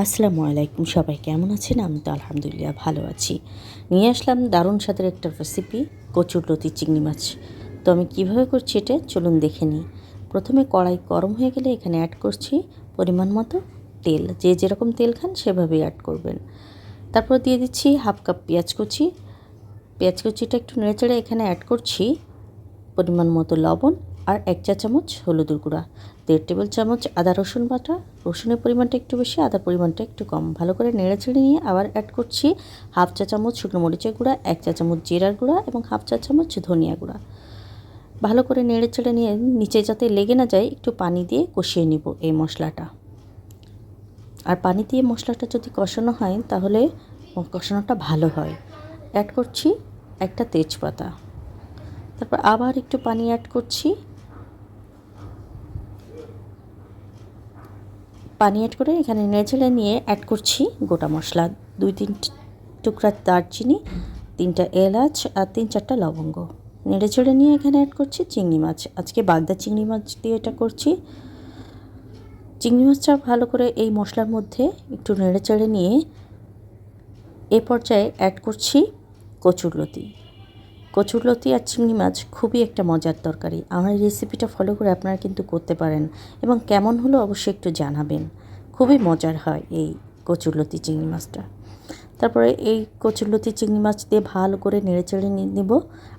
আসসালামু আলাইকুম সবাই, কেমন আছেন? আমি তো আলহামদুলিল্লাহ ভালো আছি। নিয়ে আসলাম দারুণ স্বাদের একটা রেসিপি কচুর লতি চিংড়ি মাছ। তো আমি কীভাবে করছি এটা? চলুন দেখে নিই। প্রথমে কড়াই গরম হয়ে গেলে এখানে অ্যাড করছি পরিমাণ মতো তেল। যে যেরকম তেল খান সেভাবেই অ্যাড করবেন। তারপর দিয়ে দিচ্ছি হাফ কাপ পেঁয়াজ কুচি। পেঁয়াজ কুচিটা একটু নেড়েচেড়ে এখানে অ্যাড করছি পরিমাণ মতো লবণ। আর এক চা চামচ হলুদের গুঁড়া, দেড় টেবিল চামচ আদা রসুন বাটা। রসুনের পরিমাণটা একটু বেশি, আদার পরিমাণটা একটু কম। ভালো করে নেড়ে ছেড়ে নিয়ে আবার অ্যাড করছি হাফ চা চামচ শুকনো মরিচের গুঁড়া, এক চা চামচ জিরার গুঁড়া এবং হাফ চা চামচ ধনিয়া গুঁড়া। ভালো করে নেড়ে ছেড়ে নিয়ে নিচে যাতে লেগে না যায়, একটু পানি দিয়ে কষিয়ে নিব এই মশলাটা। আর পানি দিয়ে মশলাটা যদি কষানো হয়, তাহলে কষানোটা ভালো হয়। অ্যাড করছি একটা তেজপাতা। তারপর আবার একটু পানি অ্যাড করছি। পানি অ্যাড করে এখানে নেড়েচেড়ে নিয়ে অ্যাড করছি গোটা মশলা। দুই তিন টুকরা দারচিনি, তিনটা এলাচ আর তিন চারটা লবঙ্গ। নেড়েচেড়ে নিয়ে এখানে অ্যাড করছি চিংড়ি মাছ। আজকে বাগদা চিংড়ি মাছ দিয়ে এটা করছি। চিংড়ি মাছটা ভালো করে এই মশলার মধ্যে একটু নেড়েচেড়ে নিয়ে এ পর্যায়ে অ্যাড করছি কচুরলতি। কচুরলতি আর চিংড়ি মাছ খুবই একটা মজার তরকারি। আমার এই রেসিপিটা ফলো করে আপনারা কিন্তু করতে পারেন এবং কেমন হলো অবশ্যই একটু জানাবেন। খুবই মজার হয় এই কচুরলতি চিংড়ি মাছটা। তারপরে এই কচুরলতি চিংড়ি মাছ দিয়ে ভালো করে নেড়ে চেড়ে নেব।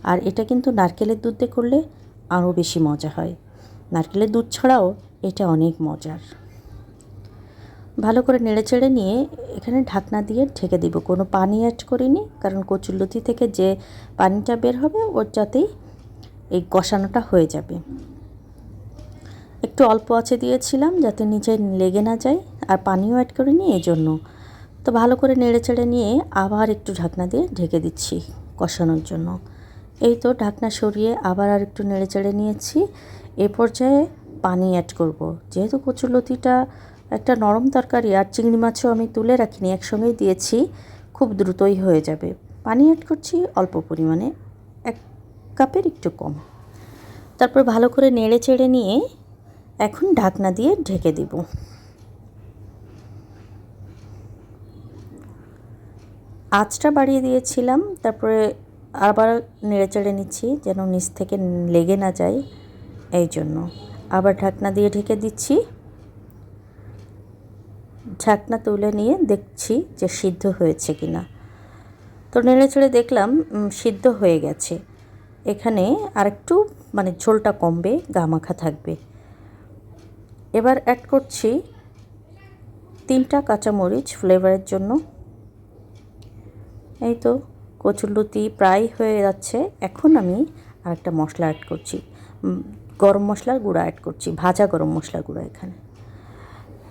আর এটা কিন্তু নারকেলের দুধ দিয়ে করলে আরও বেশি মজা হয়। নারকেলের দুধ ছাড়াও এটা অনেক মজার। ভালো করে নেড়ে চেড়ে নিয়ে এখানে ঢাকনা দিয়ে ঢেকে দিব। কোনো পানি অ্যাড করিনি, কারণ কচুরলতি থেকে যে পানিটা বের হবে, ওর যাতেই এই কষানোটা হয়ে যাবে। একটু অল্প আছে দিয়েছিলাম যাতে নিচে লেগে না যায়, আর পানিও অ্যাড করিনি এই জন্য তো ভালো করে নেড়ে চেড়ে নিয়ে আবার একটু ঢাকনা দিয়ে ঢেকে দিচ্ছি কষানোর জন্য। এই তো ঢাকনা সরিয়ে আবার আর একটু নেড়ে চেড়ে নিয়েছি। এ পর্যায়ে পানি অ্যাড করব। যেহেতু কচুরলতিটা একটা নরম তরকারি আর চিংড়ি মাছও আমি তুলে রাখিনি, একসঙ্গেই দিয়েছি, খুব দ্রুতই হয়ে যাবে। পানি অ্যাড করছি অল্প পরিমাণে, এক কাপের একটু কম। তারপর ভালো করে নেড়ে চেড়ে নিয়ে এখন ঢাকনা দিয়ে ঢেকে দিব। আঁচটা বাড়িয়ে দিয়েছিলাম, তারপরে আবার নেড়ে চেড়ে নিচ্ছি যেন নিচ থেকে লেগে না যায়, এই জন্য। আবার ঢাকনা দিয়ে ঢেকে দিচ্ছি। ঢাকনা তুলে নিয়ে দেখছি যে সিদ্ধ হয়েছে কি না তো নেড়ে চেড়ে দেখলাম সিদ্ধ হয়ে গেছে। এখানে আরেকটু মানে ঝোলটা কমবে গামাখা থাকবে। এবার অ্যাড করছি তিনটা কাঁচামরিচ ফ্লেভারের জন্য। এই তো কচুরলতি প্রায় হয়ে যাচ্ছে। এখন আমি আরেকটা মশলা অ্যাড করছি। গরম মশলার গুঁড়া অ্যাড করছি, ভাজা গরম মশলার গুঁড়া এখানে।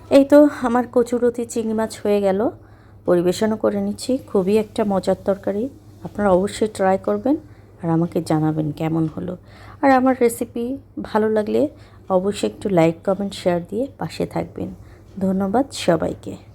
এই তো আমার কচুরতি চিংড়ি মাছ হয়ে গেল। পরিবেশনও করে নিচ্ছি। খুবই একটা মজার তরকারি। আপনারা অবশ্যই ট্রাই করবেন আর আমাকে জানাবেন কেমন হলো। আর আমার রেসিপি ভালো লাগলে অবশ্যই একটু লাইক কমেন্ট শেয়ার দিয়ে পাশে থাকবেন। ধন্যবাদ সবাইকে।